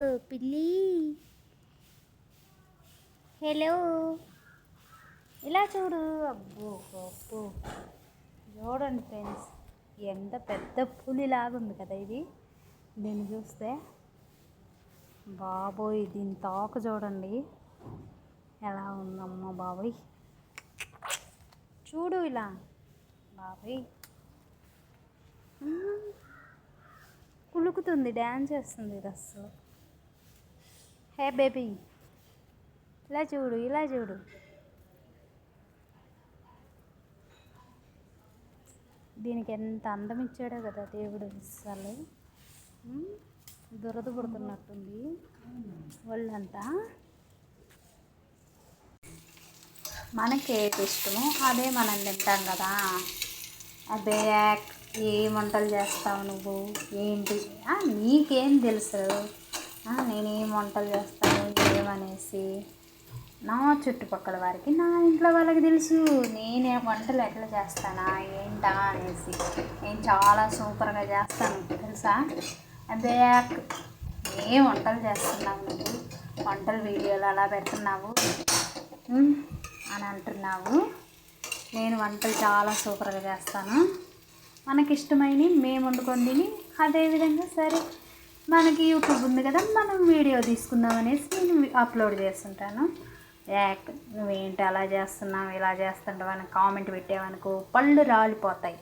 పిల్లి. హలో. ఇలా చూడు. అబ్బో అబ్బో. చూడండి ఫ్రెండ్స్ ఎంత పెద్ద పులిలాగా ఉంది కదా ఇది. దీన్ని చూస్తే బాబోయ్ దీని తోక చూడండి. ఎలా ఉందమ్మ బాబోయ్. చూడు ఇలా. బాబోయ్. కులుకుతుంది డ్యాన్స్ చేస్తుంది ఇది అస్సలు హే బేబీ ఇలా చూడు ఇలా చూడు. దీనికి ఎంత అందం ఇచ్చాడో కదా దేవుడు అసలు. దురద పుడుతున్నట్టుంది ఒళ్ళంతా. మనకి ఏది ఇష్టమో అదే మనం తింటాం కదా. అదే యాక్ ఏం వంటలు చేస్తావు నువ్వు? ఏంటి? నీకేం తెలుసు? నేనేం వంటలు చేస్తాను ఏమనేసి నా చుట్టుపక్కల వారికి నా ఇంట్లో వాళ్ళకి తెలుసు నేనే వంటలు ఎట్లా చేస్తానా ఏంటా అనేసి. నేను చాలా సూపర్గా చేస్తాను తెలుసా? అదే ఏ వంటలు చేస్తున్నావు నువ్వు? వంటల వీడియోలు అలా పెడుతున్నావు? అని అంటున్నావు. నేను వంటలు చాలా సూపర్గా చేస్తాను. మనకి ఇష్టమైనవి మేము వండుకొని తిని అదేవిధంగా సరే మనకి యూట్యూబ్ ఉంది కదా మనం వీడియో తీసుకుందాం అనేసి నేను అప్లోడ్ చేస్తుంటాను. యాక్ నువ్వేంటి అలా చేస్తున్నావు ఇలా చేస్తుంటావు అని కామెంట్ పెట్టావనుకో పళ్ళు రాలిపోతాయి.